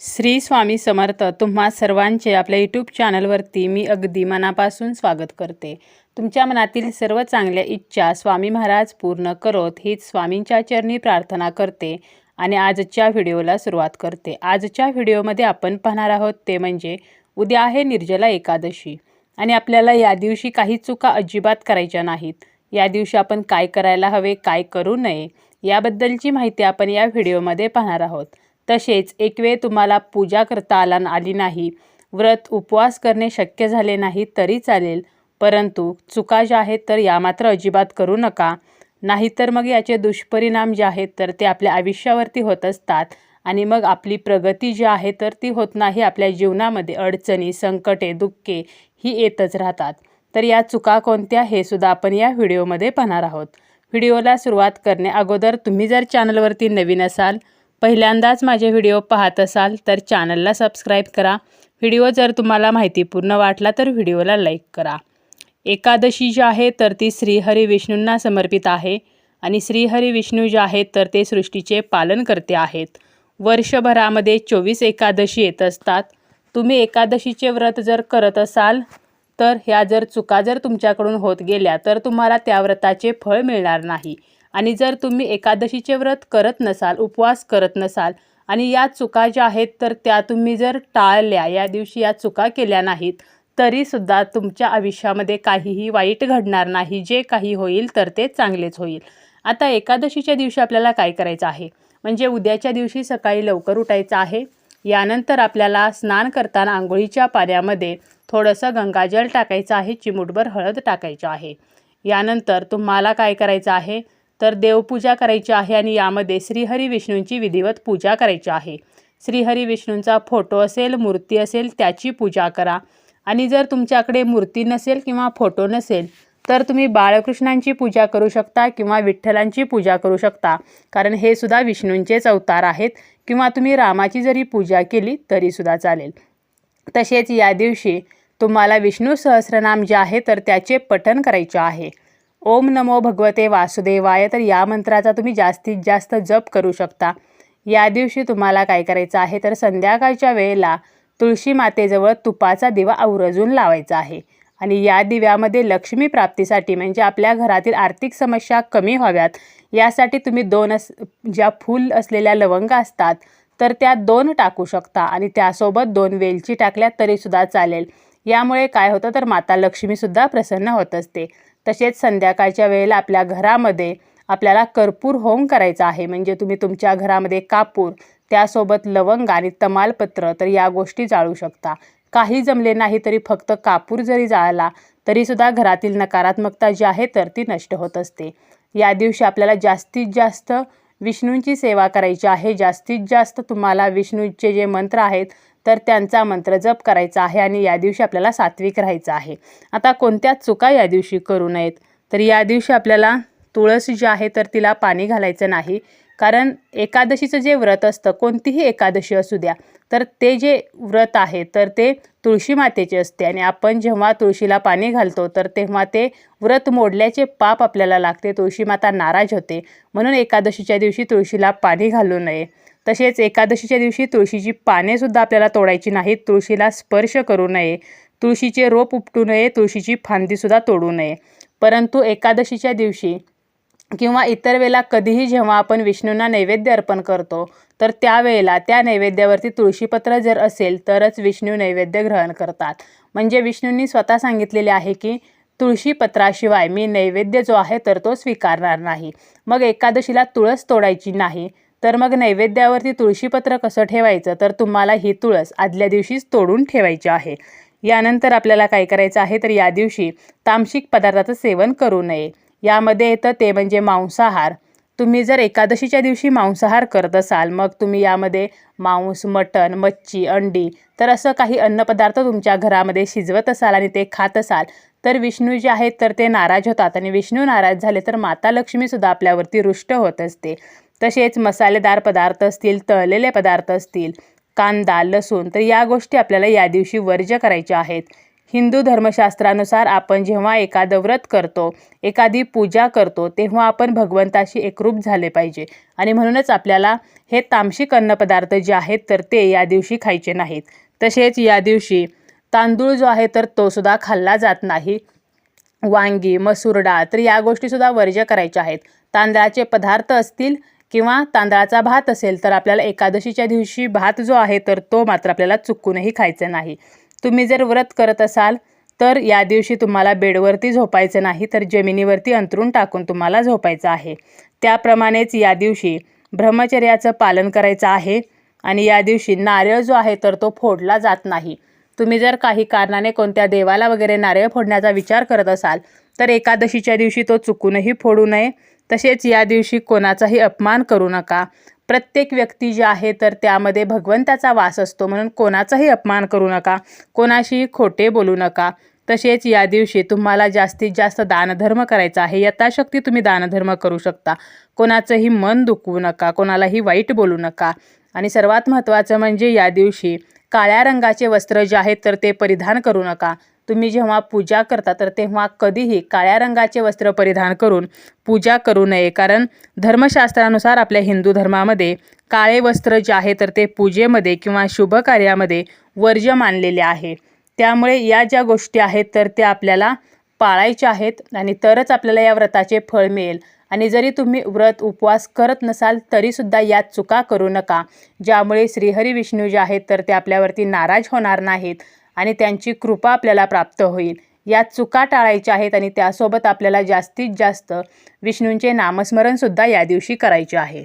श्री स्वामी समर्थ तुम्हा सर्वांचे आपल्या यूट्यूब चॅनलवरती मी अगदी मनापासून स्वागत करते. तुमच्या मनातील सर्व चांगल्या इच्छा स्वामी महाराज पूर्ण करोत हीच स्वामींच्या चरणी प्रार्थना करते आणि आजच्या व्हिडिओला सुरुवात करते. आजच्या व्हिडिओमध्ये आपण पाहणार आहोत ते म्हणजे उद्या आहे निर्जला एकादशी आणि आपल्याला या दिवशी काही चुका अजिबात करायच्या नाहीत. या दिवशी आपण काय करायला हवे काय करू नये याबद्दलची माहिती आपण या व्हिडिओमध्ये पाहणार आहोत. तसेच एक वेळ तुम्हाला पूजा करता आला आली नाही व्रत उपवास करणे शक्य झाले नाही तरी चालेल परंतु चुका ज्या आहेत तर या मात्र अजिबात करू नका. नाहीतर मग याचे दुष्परिणाम जे आहेत तर ते आपल्या आयुष्यावरती होत असतात आणि मग आपली प्रगती जी आहे तर ती होत नाही. आपल्या जीवनामध्ये अडचणी संकटे दुःखे ही येतच राहतात. तर या चुका कोणत्या हे सुद्धा आपण या व्हिडिओमध्ये पाहणार आहोत. व्हिडिओला सुरुवात करणे अगोदर तुम्ही जर चॅनलवरती नवीन असाल पहिल्यांदाच माझे व्हिडिओ पाहत असाल तर चॅनलला सबस्क्राईब करा. व्हिडिओ जर तुम्हाला माहितीपूर्ण वाटला तर व्हिडिओला लाईक करा. एकादशी जी आहे तर ती श्रीहरी विष्णूंना समर्पित आहे आणि श्रीहरी विष्णू जे आहेत तर ते सृष्टीचे पालन करते आहेत. वर्षभरामध्ये चोवीस एकादशी येत असतात. तुम्ही एकादशीचे व्रत जर करत असाल तर ह्या जर चुका जर तुमच्याकडून होत गेल्या तर तुम्हाला त्या व्रताचे फळ मिळणार नाही. आणि जर तुम्ही एकादशीचे व्रत करत नसाल उपवास करत नसाल आणि या चुका ज्या आहेत तर त्या तुम्ही जर टाळल्या या दिवशी या चुका केल्या नाहीत तरीसुद्धा तुमच्या आयुष्यामध्ये काहीही वाईट घडणार नाही. जे काही होईल तर ते चांगलेच होईल. आता एकादशीच्या दिवशी आपल्याला काय करायचं आहे? म्हणजे उद्याच्या दिवशी सकाळी लवकर उठायचं आहे. यानंतर आपल्याला स्नान करताना आंघोळीच्या पाण्यामध्ये थोडंसं गंगाजल टाकायचं आहे चिमूटभर हळद टाकायचं आहे. यानंतर तुम्हाला काय करायचं आहे? तर देवपूजा करायची आहे आणि यामध्ये श्रीहरी विष्णूंची विधिवत पूजा करायची आहे. श्रीहरी विष्णूंचा फोटो असेल मूर्ती असेल त्याची पूजा करा. आणि जर तुमच्याकडे मूर्ती नसेल किंवा फोटो नसेल तर तुम्ही बाळकृष्णांची पूजा करू शकता किंवा विठ्ठलांची पूजा करू शकता. कारण हे सुद्धा विष्णूंचेच अवतार आहेत. किंवा तुम्ही रामाची जरी पूजा केली तरीसुद्धा चालेल. तसेच या दिवशी तुम्हाला विष्णू सहस्रनाम जे आहे तर त्याचे पठण करायचे आहे. ओम नमो भगवते वासुदेवाय. तर या मंत्राचा तुम्ही जास्तीत जास्त जप करू शकता. या दिवशी तुम्हाला काय करायचं आहे? तर संध्याकाळच्या वेळेला तुळशी मातेजवळ तुपाचा दिवा आवर्जून लावायचा आहे. आणि या दिव्यामध्ये लक्ष्मी प्राप्तीसाठी म्हणजे आपल्या घरातील आर्थिक समस्या कमी व्हाव्यात यासाठी तुम्ही दोन अस ज्या फूल असलेल्या लवंगा असतात तर त्या दोन टाकू शकता. आणि त्यासोबत दोन वेलची टाकल्या तरीसुद्धा चालेल. यामुळे काय होतं? तर माता लक्ष्मीसुद्धा प्रसन्न होत असते. तसेच संध्याकाळच्या वेळेला आपल्या घरामध्ये आपल्याला कर्पूर होम करायचा आहे. म्हणजे तुम्ही तुमच्या घरामध्ये कापूर त्यासोबत लवंग आणि तमालपत्र तर या गोष्टी जाळू शकता. काही जमले नाही तरी फक्त कापूर जरी जाळला तरीसुद्धा घरातील नकारात्मकता जी आहे तर ती नष्ट होत असते. या दिवशी आपल्याला जास्तीत जास्त विष्णूंची सेवा करायची आहे. जास्तीत जास्त तुम्हाला विष्णूचे जे मंत्र आहेत तर त्यांचा मंत्र जप करायचा आहे आणि या दिवशी आपल्याला सात्विक राहायचं आहे. आता कोणत्या चुका या दिवशी करू नयेत? तर या दिवशी आपल्याला तुळस जी आहे तर तिला पाणी घालायचं नाही. कारण एकादशीचं जे व्रत असतं कोणतीही एकादशी असू द्या तर ते जे व्रत आहे तर ते तुळशी मातेचे असते. आणि आपण जेव्हा तुळशीला पाणी घालतो तर तेव्हा ते व्रत मोडल्याचे पाप आपल्याला लागते. तुळशी माता नाराज होते. म्हणून एकादशीच्या दिवशी तुळशीला पाणी घालू नये. तसेच एकादशीच्या दिवशी तुळशीची पानेसुद्धा आपल्याला तोडायची नाहीत. तुळशीला स्पर्श करू नये. तुळशीचे रोप उपटू नये. तुळशीची फांदीसुद्धा तोडू नये. परंतु एकादशीच्या दिवशी किंवा इतर वेळेला कधीही जेव्हा आपण विष्णूंना नैवेद्य अर्पण करतो तर त्यावेळेला त्या नैवेद्यावरती तुळशीपत्र जर असेल तरच विष्णू नैवेद्य ग्रहण करतात. म्हणजे विष्णूंनी स्वतः सांगितलेले आहे की तुळशीपत्राशिवाय मी नैवेद्य जो आहे तर तो स्वीकारणार नाही. मग एकादशीला तुळस तोडायची नाही. तर मग नैवेद्यावरती तुळशीपत्र कसं ठेवायचं? तर तुम्हाला ही तुळस आदल्या दिवशीच तोडून ठेवायची आहे. यानंतर आपल्याला काय करायचं आहे? तर या दिवशी तामसिक पदार्थाचं सेवन करू नये. यामध्ये येतं ते म्हणजे मांसाहार. तुम्ही जर एकादशीच्या दिवशी मांसाहार करत असाल मग तुम्ही यामध्ये मांस मटण मच्छी अंडी तर असं काही अन्नपदार्थ तुमच्या घरामध्ये शिजवत असाल आणि ते खात असाल तर विष्णू जे आहेत तर ते नाराज होतात. आणि विष्णू नाराज झाले तर माता लक्ष्मीसुद्धा आपल्यावरती रुष्ट होत असते. तसेच मसालेदार पदार्थ असतील तळलेले पदार्थ असतील कांदा लसूण तर या गोष्टी आपल्याला या दिवशी वर्ज्य करायच्या आहेत. हिंदू धर्मशास्त्रानुसार आपण जेव्हा एखादं व्रत करतो एखादी पूजा करतो तेव्हा आपण भगवंताशी एकरूप झाले पाहिजे. आणि म्हणूनच आपल्याला हे तामसिक अन्नपदार्थ जे आहेत तर ते या दिवशी खायचे नाहीत. तसेच या दिवशी तांदूळ जो आहे तर तो सुद्धा खाल्ला जात नाही. वांगी मसूर डाळ तर या गोष्टीसुद्धा वर्ज्य करायच्या आहेत. तांदळाचे पदार्थ असतील किंवा तांदळाचा भात असेल तर आपल्याला एकादशीच्या दिवशी भात जो आहे तर तो मात्र आपल्याला चुकूनही खायचा नाही. तुम्ही जर व्रत करत असाल तर या दिवशी तुम्हाला बेडवरती झोपायचं नाही तर जमिनीवरती अंतरून टाकून तुम्हाला झोपायचं आहे. त्याप्रमाणेच या दिवशी ब्रह्मचर्याचं पालन करायचं आहे आणि या दिवशी नारळ जो आहे तर तो फोडला जात नाही. तुम्ही जर काही कारणाने कोणत्या देवाला वगैरे नारळ फोडण्याचा विचार करत असाल तर एकादशीच्या दिवशी तो चुकूनही फोडू नये. तसेच या दिवशी कोणाचाही अपमान करू नका. प्रत्येक व्यक्ती जी आहे तर त्यामध्ये भगवंताचा वास असतो म्हणून कोणाचाही अपमान करू नका. कोणाशी खोटे बोलू नका. तसेच या दिवशी तुम्हाला जास्तीत जास्त दानधर्म करायचा आहे. यथाशक्ती तुम्ही दानधर्म करू शकता. कोणाचंही मन दुखवू नका. कोणालाही वाईट बोलू नका. आणि सर्वात महत्त्वाचं म्हणजे या दिवशी काळ्या रंगाचे वस्त्र जे आहेत तर ते परिधान करू नका. तुम्ही जेव्हा पूजा करता तर तेव्हा कधीही काळ्या रंगाचे वस्त्र परिधान करून पूजा करू नये. कारण धर्मशास्त्रानुसार आपल्या हिंदू धर्मामध्ये काळे वस्त्र जे आहे तर ते पूजेमध्ये किंवा शुभ कार्यामध्ये वर्ज्य मानलेले आहे. त्यामुळे या ज्या गोष्टी आहेत तर त्या आपल्याला पाळायच्या आहेत आणि तरच आपल्याला या व्रताचे फळ मिळेल. आणि जरी तुम्ही व्रत उपवास करत नसाल तरीसुद्धा यात चुका करू नका. ज्यामुळे श्रीहरी विष्णू जे आहेत तर ते आपल्यावरती नाराज होणार नाहीत आणि त्यांची कृपा आपल्याला प्राप्त होईल. या चुका टाळायच्या आहेत आणि त्यासोबत आपल्याला जास्तीत जास्त विष्णूंचे नामस्मरणसुद्धा या दिवशी करायचे आहे.